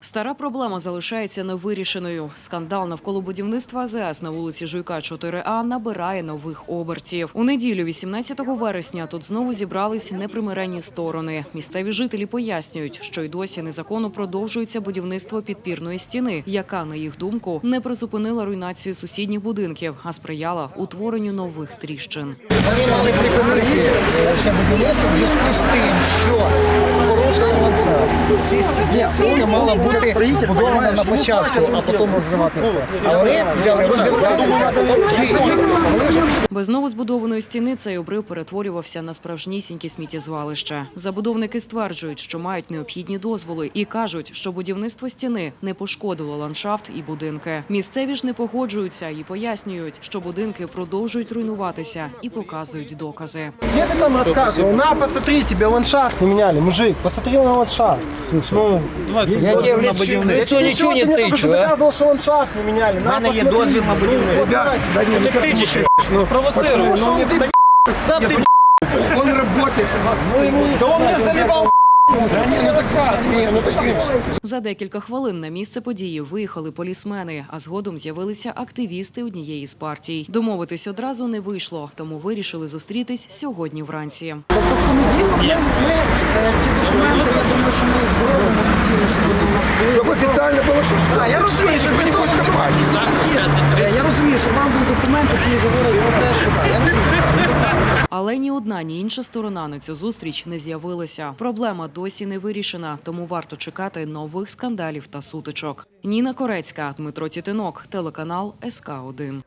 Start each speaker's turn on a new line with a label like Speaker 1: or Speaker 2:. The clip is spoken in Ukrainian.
Speaker 1: Стара проблема залишається невирішеною. Скандал навколо будівництва АЗС на вулиці Жуйка 4А набирає нових обертів. У неділю, 18 вересня, тут знову зібрались непримиренні сторони. Місцеві жителі пояснюють, що й досі незаконно продовжується будівництво підпірної стіни, яка, на їх думку, не призупинила руйнацію сусідніх будинків, а сприяла утворенню нових тріщин.
Speaker 2: Е, будівництво в зв'язку з тим, що. Ці стіни мала бути побудована на початку, а потім розриватися. А вони взяли розірвали, а потім
Speaker 1: Без знову збудованої стіни цей обрив перетворювався на справжнісіньке сміттєзвалище. Забудовники стверджують, що мають необхідні дозволи і кажуть, що будівництво стіни не пошкодило ландшафт і будинки. Місцеві ж не погоджуються і пояснюють, що будинки продовжують руйнуватися і показують докази.
Speaker 3: Я ты там рассказывал? На, посмотри, тебе ландшафт не меняли, мужик. Посмотри на ландшафт Ну,
Speaker 2: я тебе в лицо, в лицо нічого
Speaker 3: ты
Speaker 2: не
Speaker 3: мне только что
Speaker 2: тичу, а?
Speaker 3: доказывал, что ландшафт не меняли. На,
Speaker 2: мене є
Speaker 3: посмотри.
Speaker 2: дозвіл на будівництво.
Speaker 3: Вот, давайте.
Speaker 4: Да не, ну что ты тычешь, ну провоцируешь. Ну, не ты, сам ты, он работает у вас.
Speaker 3: Да он мне заливал.
Speaker 4: Да не, ну так, не, ну таким же.
Speaker 1: За декілька хвилин на місце події виїхали полісмени, а згодом з'явилися активісти однієї з партій. Домовитись одразу не вийшло, тому вирішили зустрітись сьогодні вранці.
Speaker 5: Тобто в понеділок ми, ми е, були.
Speaker 4: було официально
Speaker 5: А, я розумію, що ви того, щоб якісь є. Е, Я розумію, що вам був документ, який говорить про те, що так, я розумію.
Speaker 1: Але ні одна, ні інша сторона на цю зустріч не з'явилася. Проблема досі не вирішена, тому варто чекати нових скандалів та сутичок. Ніна Корецька, Дмитро Тітинок, телеканал СК 1